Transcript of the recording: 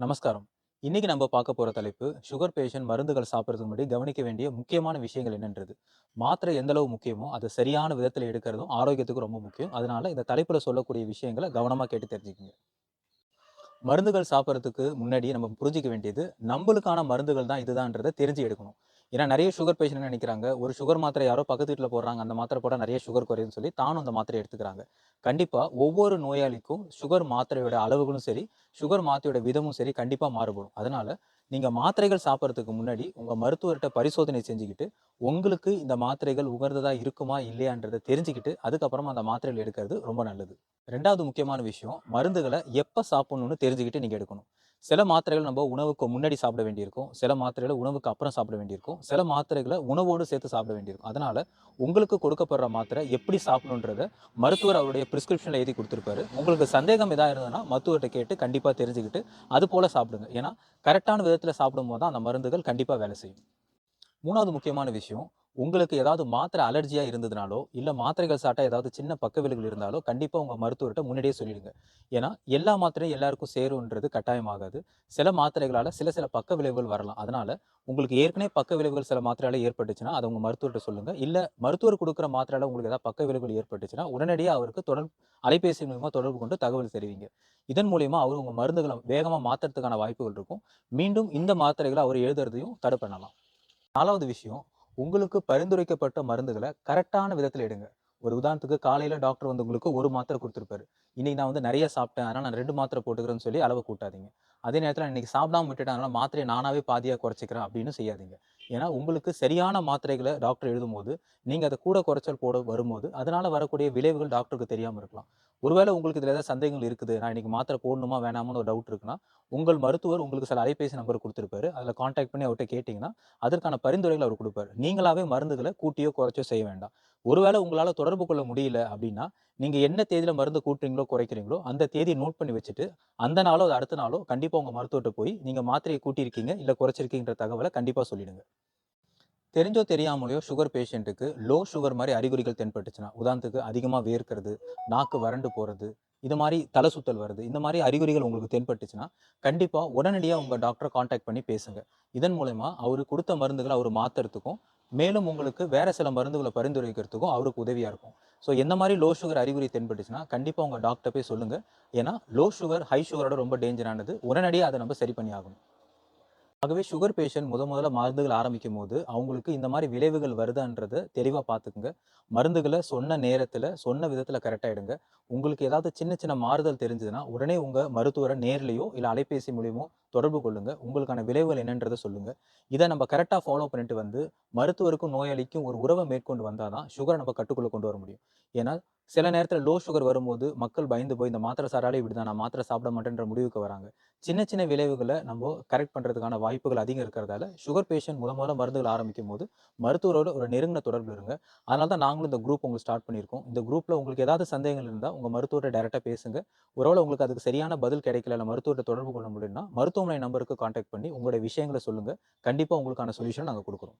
நமஸ்காரம். இன்னைக்கு நம்ம பார்க்க போகிற தலைப்பு, சுகர் பேஷண்ட் மருந்துகள் சாப்பிட்றதுக்கு முன்னாடி கவனிக்க வேண்டிய முக்கியமான விஷயங்கள் என்னன்றது. மாத்திரை எந்த அளவு முக்கியமோ, அதை சரியான விதத்தில் எடுக்கிறதும் ஆரோக்கியத்துக்கு ரொம்ப முக்கியம். அதனால இந்த தலைப்பில் சொல்லக்கூடிய விஷயங்களை கவனமாக கேட்டு தெரிஞ்சுக்கோங்க மருந்துகள் சாப்பிட்றதுக்கு முன்னாடி நம்ம புரிஞ்சிக்க வேண்டியது, நம்மளுக்கான மருந்துகள் தான் இதுதான்றதை தெரிஞ்சு எடுக்கணும். ஏன்னா நிறைய சுகர் பேஷண்ட் நினைக்கிறாங்க ஒரு சுகர் மாத்திரை யாரோ பக்கத்து வீட்டில் போடுறாங்க, அந்த மாத்திரை போட நிறைய சுகர் குறையுதுன்னு சொல்லி தானும் அந்த மாத்திரை எடுத்துக்கிறாங்க. கண்டிப்பாக ஒவ்வொரு நோயாளிக்கும் சுகர் மாத்திரையோட அளவுகளும் சரி, சுகர் மாத்திரையோட விதமும் சரி கண்டிப்பாக மாறுபடும். அதனால நீங்கள் மாத்திரைகள் சாப்பிட்றதுக்கு முன்னாடி உங்கள் மருத்துவர்கிட்ட பரிசோதனை செஞ்சுக்கிட்டு, உங்களுக்கு இந்த மாத்திரைகள் உகர்ந்ததாக இருக்குமா? இல்லையான்றதை தெரிஞ்சுக்கிட்டு, அதுக்கப்புறமா அந்த மாத்திரைகள் எடுக்கிறது ரொம்ப நல்லது. ரெண்டாவது முக்கியமான விஷயம், மருந்துகளை எப்போ சாப்பிட்ணுன்னு தெரிஞ்சுக்கிட்டு நீங்கள் எடுக்கணும். சில மாத்திரைகள் நம்ம உணவுக்கு முன்னாடி சாப்பிட வேண்டியிருக்கும். சில மாத்திரைகளை உணவுக்கு அப்புறம் சாப்பிட வேண்டியிருக்கும். சில மாத்திரைகளை உணவோடு சேர்த்து சாப்பிட வேண்டியிருக்கும். அதனால உங்களுக்கு கொடுக்கப்படுற மாத்திரை எப்படி சாப்பிடணுன்றத மருத்துவர் அவருடைய ப்ரிஸ்கிரிப்ஷனில் எழுதி கொடுத்துருப்பாரு உங்களுக்கு சந்தேகம் எதாவது இருந்ததுன்னா, மருத்துவர்கிட்ட கேட்டு கண்டிப்பாக தெரிஞ்சுக்கிட்டு, அது போல சாப்பிடுங்க. ஏன்னா கரெக்டான விதத்தில் சாப்பிடும்போது தான் அந்த மருந்துகள் கண்டிப்பாக வேலை செய்யும். மூணாவது முக்கியமான விஷயம், உங்களுக்கு ஏதாவது மாத்திரை அலர்ஜியாக இருந்ததுனாலோ, இல்லை மாத்திரைகள் சாட்டா ஏதாவது சின்ன பக்க விலைகள் இருந்தாலோ, கண்டிப்பாக உங்கள் மருத்துவர்கிட்ட முன்னாடியே சொல்லிடுங்க. ஏன்னா எல்லா மாத்திரையும் எல்லாருக்கும் சேரும்ன்றது கட்டாயமாகாது. சில மாத்திரைகளால் சில சில பக்க விளைவுகள் வரலாம். அதனால் உங்களுக்கு ஏற்கனவே பக்க விளைவுகள் சில மாத்திரையால் ஏற்பட்டுச்சுன்னா, அதை உங்கள் மருத்துவர்கிட்ட சொல்லுங்கள் இல்லை மருத்துவர் கொடுக்குற மாத்திரையால் உங்களுக்கு ஏதாவது பக்க விளைவுகள் ஏற்பட்டுச்சுன்னா, உடனடியாக அவருக்கு தொடர்பு அலைபேசி மூலமாக தொடர்பு கொண்டு தகவல் தெரிவிங்க. இதன் மூலயமா அவர் உங்கள் மருந்துகள வேகமாக மாற்றுறதுக்கான வாய்ப்புகள் இருக்கும். மீண்டும் இந்த மாத்திரைகளை அவர் எழுதுறதையும் தடை பண்ணலாம். நாலாவது விஷயம், உங்களுக்கு பரிந்துரைக்கப்பட்ட மருந்துகளை கரெக்டான விதத்துல எடுங்க. ஒரு உதாரணத்துக்கு காலையில டாக்டர் வந்து உங்களுக்கு ஒரு மாத்திரை கொடுத்துருப்பாரு இன்னைக்கு நான் வந்து நிறைய சாப்பிட்டேன். அதனால நான் ரெண்டு மாத்திரை போட்டுக்கிறேன்னு சொல்லி அளவு கூட்டாதீங்க. அதே நேரத்துல இன்னைக்கு சாப்பிடாம விட்டுட்டேன். அதனால மாத்திரையை நானாவே பாதியா குறைச்சிக்கிறேன் அப்படின்னு செய்யாதீங்க. ஏன்னா உங்களுக்கு சரியான மாத்திரைகளை டாக்டர் எழுதும்போது, நீங்கள் அதை கூட குறைச்சல் போட வரும்போது, அதனால் வரக்கூடிய விளைவுகள் டாக்டருக்கு தெரியாமல் இருக்கலாம். ஒருவேளை உங்களுக்கு இதில் ஏதாவது சந்தேகங்கள் இருக்குது. நான் இன்றைக்கி மாத்திரை போடணுமா? வேணாமான்னு ஒரு டவுட் இருக்குன்னா, உங்கள் மருத்துவர் உங்களுக்கு சில அலைபேசி நம்பர் கொடுத்துருப்பாரு அதில் காண்டாக்ட் பண்ணி அவர்கிட்ட கேட்டிங்கன்னா அதற்கான பரிந்துரைகள் அவர் கொடுப்பார் நீங்களாவே மருந்துகளை கூட்டியோ, குறைச்சோ செய்ய வேண்டாம். ஒருவேளை உங்களால் தொடர்பு கொள்ள முடியல அப்படின்னா, நீங்கள் என்ன தேதியில் மருந்து கூட்டுறீங்களோ, குறைக்கிறீங்களோ, அந்த தேதியை நோட் பண்ணி வச்சுட்டு, அந்த நாளோ, அது அடுத்த நாளோ கண்டிப்பாக உங்கள் மருத்துவர்கிட்ட போய், நீங்கள் மாத்திரையை கூட்டியிருக்கீங்க, இல்லை குறைச்சிருக்கீங்கன்ற தகவலை கண்டிப்பாக சொல்லிடுங்க. தெரிஞ்சோ தெரியாமலையோ சுகர் பேஷண்ட்டுக்கு லோ சுகர் மாதிரி அறிகுறிகள் தென்பட்டுச்சுன்னா, உதாரணத்துக்கு அதிகமாக வேர்க்கிறது, நாக்கு வறண்டு போகிறது இது மாதிரி தலை சுத்தல் வருது. இந்த மாதிரி அறிகுறிகள் உங்களுக்கு தென்பட்டுச்சுன்னா, கண்டிப்பாக உடனடியாக உங்கள் டாக்டரை காண்டாக்ட் பண்ணி பேசுங்க. இதன் மூலயமா அவரு கொடுத்த மருந்துகளை அவர் மாத்துறதுக்கும், மேலும் உங்களுக்கு வேறு சில மருந்துகளை பரிந்துரைக்கிறதுக்கும் அவருக்கு உதவியாக இருக்கும். ஸோ எந்த மாதிரி லோ சுகர் அறிகுறி தென்பட்டுச்சுன்னா, கண்டிப்பாக உங்கள் டாக்டர் போய் சொல்லுங்கள் ஏன்னா லோ சுகர், ஹை சுகரோட ரொம்ப டேஞ்சரானது. உடனடியாக அதை நம்ம சரி பண்ணி ஆகணும். ஆகவே சுகர் பேஷண்ட் முத முதல்ல மருந்துகள் ஆரம்பிக்கும் போது அவங்களுக்கு இந்த மாதிரி விளைவுகள் வருதான்றத தெளிவாக பார்த்துக்குங்க. மருந்துகளை சொன்ன நேரத்தில் சொன்ன விதத்தில் கரெக்டாக எடுங்க. உங்களுக்கு ஏதாவது சின்ன சின்ன மாறுதல் தெரிஞ்சதுன்னா, உடனே உங்கள் மருத்துவரை நேர்லேயோ இல்லை அலைபேசி மூலியமோ தொடர்பு கொள்ளுங்கள் உங்களுக்கான விளைவுகள் என்னன்றதை சொல்லுங்கள் இதை நம்ம கரெக்டாக ஃபாலோ பண்ணிட்டு வந்து, மருத்துவருக்கும், நோயாளிக்கும் ஒரு உறவை மேற்கொண்டு வந்தால் தான், சுகரை நம்ம கட்டுக்குள்ளே கொண்டு வர முடியும். ஏன்னா, சில நேரத்தில் லோ சுகர் வரும்போது, மக்கள் பயந்து போய் இந்த மாத்திரை சாராலே இப்படி தான் நான் மாத்திரை சாப்பிட மாட்டேன்ற முடிவுக்கு வராங்க. சின்ன சின்ன விளைவுகளை நம்ம கரெக்ட் பண்ணுறதுக்கான வாய்ப்புகள் அதிகம் இருக்கிறதால, சுகர் பேஷண்ட் முத முதல்ல மருந்துகள் ஆரம்பிக்கும்போது, மருத்துவரோட ஒரு நெருங்கின தொடர்பு இருங்க. அதனால தான் நாங்களும் இந்த குரூப் உங்களுக்கு ஸ்டார்ட் பண்ணியிருக்கோம். இந்த குரூப்பில் உங்களுக்கு ஏதாவது சந்தேகங்கள் இருந்தால் உங்கள் மருத்துவர்கிட்ட டேரெக்டாக பேசுங்க. ஒருவேளை உங்களுக்கு அதுக்கு சரியான பதில் கிடைக்கல, இல்லை மருத்துவரை தொடர்பு கொள்ள முடியும்னா மருத்துவமனை நம்பருக்கு கான்டாக்ட் பண்ணி உங்களுடைய விஷயங்கள சொல்லுங்கள் கண்டிப்பாக உங்களுக்கான சொல்யூஷன் நாங்கள் கொடுக்குறோம்